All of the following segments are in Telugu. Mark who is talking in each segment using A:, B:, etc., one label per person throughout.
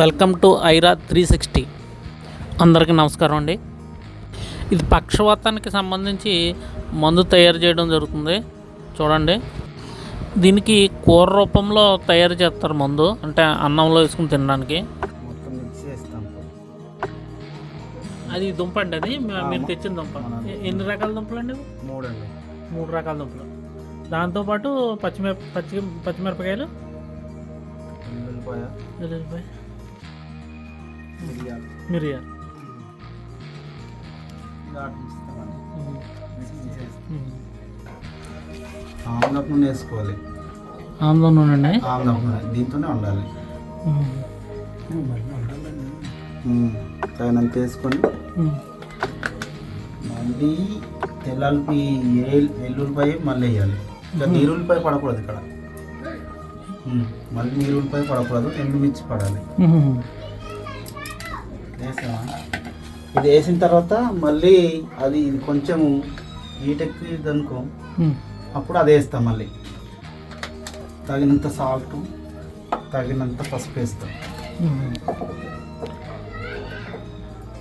A: Welcome to Aira three sixty. అందరికీ నమస్కారం అండి. ఇది పక్షవాతానికి సంబంధించి మందు తయారు చేయడం జరుగుతుంది. చూడండి. దీనికి కూర రూపంలో తయారు చేస్తారు మందు అంటే అన్నంలో వేసుకుని తినడానికి. అది దుంప అండి అది? మీరు తెచ్చిన దుంప. ఎన్ని రకాల దుంపలు అండి?
B: మూడు అండి
A: మూడు రకాల దుంపలు. దాంతోపాటు పచ్చిమిరప పచ్చి పచ్చిమిరపకాయలు?
B: మిరియాలు. ఆమ్లపు నూనె వేసుకోవాలి.
A: ఆమ్లం నూనె అండి?
B: ఆమ్లపు నూనె. దీంతోనే ఉండాలి తగినంత వేసుకొని. మళ్ళీ తెల్లాలి ఎల్లుల్లిపాయ మళ్ళీ వేయాలి. ఇంకా నీరుల్లిపాయ పడకూడదు ఇక్కడ. మళ్ళీ నీరుల్లిపాయ పడకూడదు. ఎండుమిర్చి పడాలి. వేసామా ఇది వేసిన తర్వాత మళ్ళీ అది కొంచెం హీట్ అనుకో. అప్పుడు అది వేస్తాం మళ్ళీ. తగినంత సాల్ట్ తగినంత పసుపు వేస్తాం.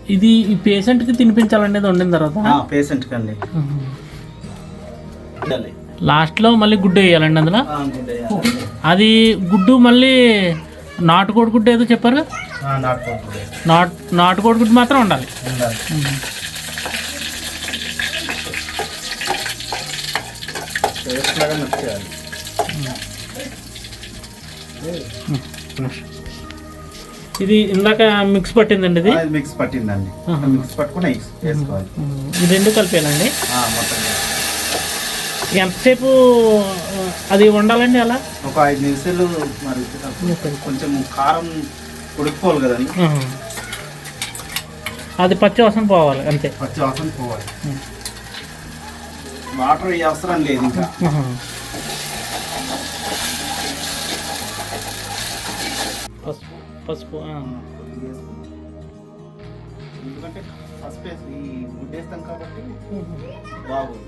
A: ఇది ఈ పేషెంట్కి తినిపించాలనేది వండిన తర్వాత?
B: పేషెంట్ కండి
A: లాస్ట్లో మళ్ళీ గుడ్డు వేయాలండి అందులో. అది గుడ్డు మళ్ళీ నాటుకోడి గుడ్డు ఏదో చెప్పారు?
B: నాటుకోకూడదు
A: నాటు నాటుకోడి గుడ్డు మాత్రం ఉండాలి. ఇది ఇందాక మిక్స్ పట్టిందండి ఇది?
B: మిక్స్ పట్టిందండి. మిక్స్ పట్టుకుని వేస్- వేసుకోవాలి.
A: ఇది రెండు కలిపేయాలండి
B: ఆ, మొత్తం.
A: ఎంతసేపు అది వండాలండి అలా
B: ఒక ఐదు నిమిషాలు మరి కొంచెం కారం ఉడికిపోవాలి కదండి.
A: అది పచ్చి వాసన పోవాలి అంతే
B: పచ్చి వాసన పోవాలి. వాటర్ ఈ అవసరం లేదు ఇంకా.
A: పసుపు పసుపు.
B: ఎందుకంటే ఫస్ట్ వేసి ఈ గుడ్డు వేస్తాం కాబట్టి. బాగుంది.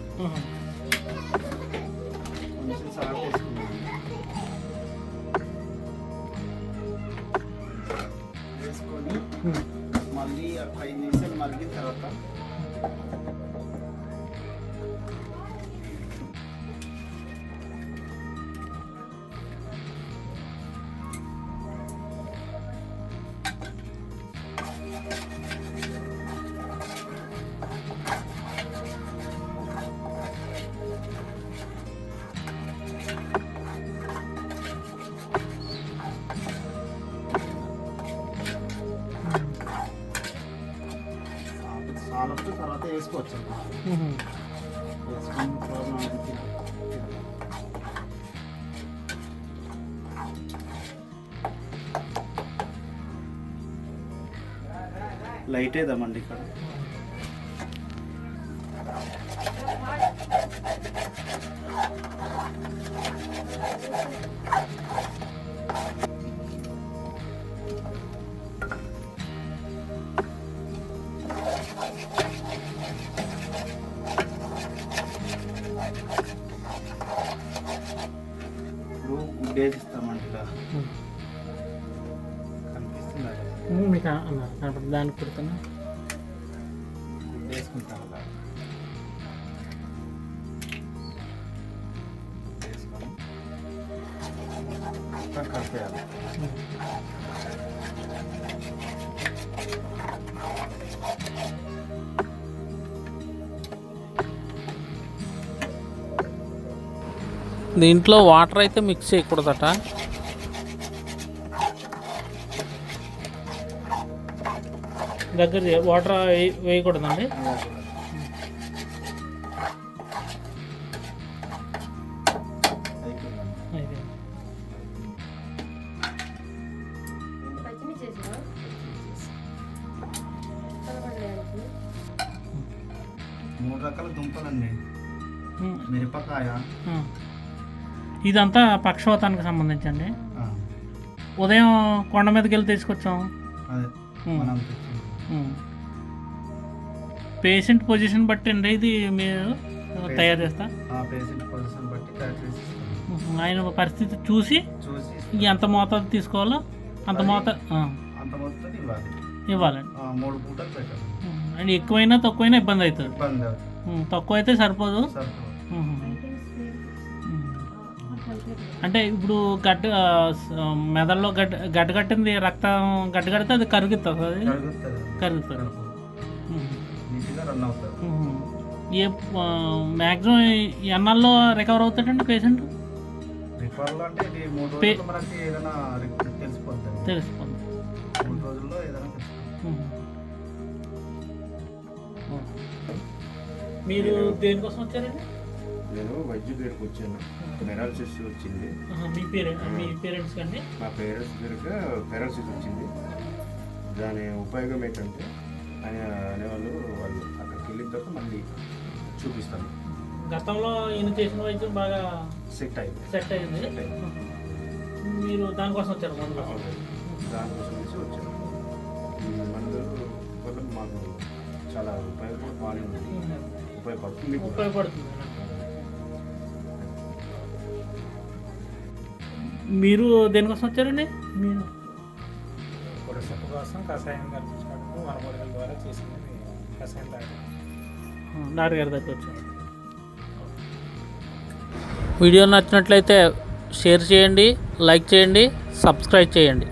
B: కొంచెం సాల్ట్ వేసుకున్నాం వేసుకొని మళ్ళీ ఐదు నిమిషాలు మరిగిన తర్వాత తర్వాత లైట్ వేద్దామండి ఇక్కడ. ఇలా
A: ఉం.
B: కనిపిస్తుందా?
A: మీకు ఆ- అన్న, కనపడ- దానికి కుడుతున్నా.
B: వేసుకుంటాం అలా వేసుకొని మొత్తం కలిపేయాలి.
A: దీంట్లో వాటర్ అయితే మిక్స్ చేయకూడదట దగ్గర వాటర్ వేయకూడదండి
B: మూడు రకాల దుంపలండి. మిరపకాయ.
A: ఇదంతా పక్షవాతానికి సంబంధించండి. ఉదయం కొండ మీదకి వెళ్ళి తీసుకొచ్చాం. పేషెంట్ పొజిషన్ బట్టి అండి ఇది మీరు తయారు చేస్తా. ఆయన పరిస్థితి చూసి ఎంత మోతాదు తీసుకోవాలో అంత మోతా ఆ.
C: అంత మొత్తం ఇవ్వాలి.
A: ఇవ్వాలండి. అండ్ ఎక్కువైనా తక్కువైనా ఇబ్బంది అవుతుంది. తక్కువ అయితే సరిపోదు. అంటే ఇప్పుడు గడ్డ మెదడులో గడ్డ గడ్డ కట్టింది రక్తం గడ్డ కడితే అది కరుగుతుంది అది?
C: కరుగుతుంది.
A: ఏ మ్యాక్సిమం ఎన్నాల్లో రికవర్ అవుతాడండి పేషెంట్
C: తెలిసిపోతుంది.
A: మీరు దేనికోసం వచ్చారండి?
B: నేను వైద్య పేరుకి వచ్చాను. పెరాలసిస్ వచ్చింది.
A: మీ పేరెంట్ మీ పేరెంట్స్ కండి
B: మా పేరెంట్స్ పేరుగా పెరాలసిస్ వచ్చింది. దాని ఉపయోగం ఏంటంటే ఆయన అనేవాళ్ళు వాళ్ళు అక్కడికి వెళ్ళిన తర్వాత మళ్ళీ చూపిస్తాను.
A: గతంలో ఈయన చేసిన వైద్యం బాగా సెట్ అయింది.
B: సెట్ అయింది.
A: మీరు దానికోసం వచ్చారు మందు కోసం.
B: దానికోసం వేసి వచ్చాను. ఈ మందు వల్ల మాకు చాలా ఉపయోగపడి బాగానే ఉంది. ఉపయోగపడుతుంది. కూడా.
A: ఉపయోగపడుతుంది. మీరు దేనికోసం వచ్చారండి? మీరు.
D: పురుషపు కోసం కషాయం కల్పించడానికి వనమూలికల ద్వారా చేసినది కషాయం తాగడం.
A: ఆ, డాక్టర్ గారి దగ్గర వచ్చారు. వీడియో నచ్చినట్లయితే షేర్ చేయండి లైక్ చేయండి సబ్స్క్రైబ్ చేయండి.